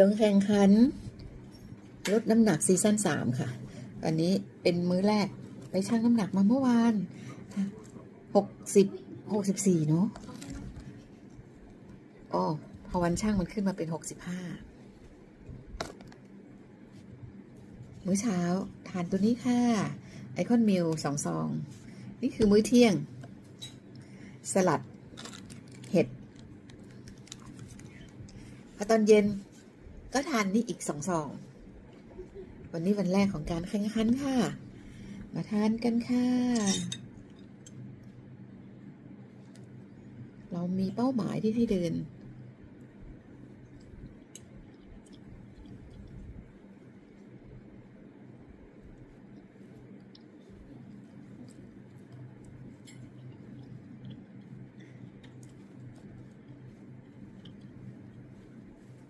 ลงแข่งขัน ลดน้ำหนักซีซั่นสามค่ะ อันนี้เป็นมื้อแรกไปชั่งน้ำหนักมาเมื่อวานหกสิบหกสิบสี่เนาะอ๋อพอวันช่างมันขึ้นมาเป็นหกสิบห้ามื้อเช้าทานตัวนี้ค่ะ ไอคอนมิลสองซอง นี่คือมื้อเที่ยง สลัด เห็ดพอตอนเย็น ก็ทานนี่อีกสองซอง วันนี้วันแรกของการแข่งขันค่ะ มาทานกันค่ะ เรามีเป้าหมายที่ให้เดิน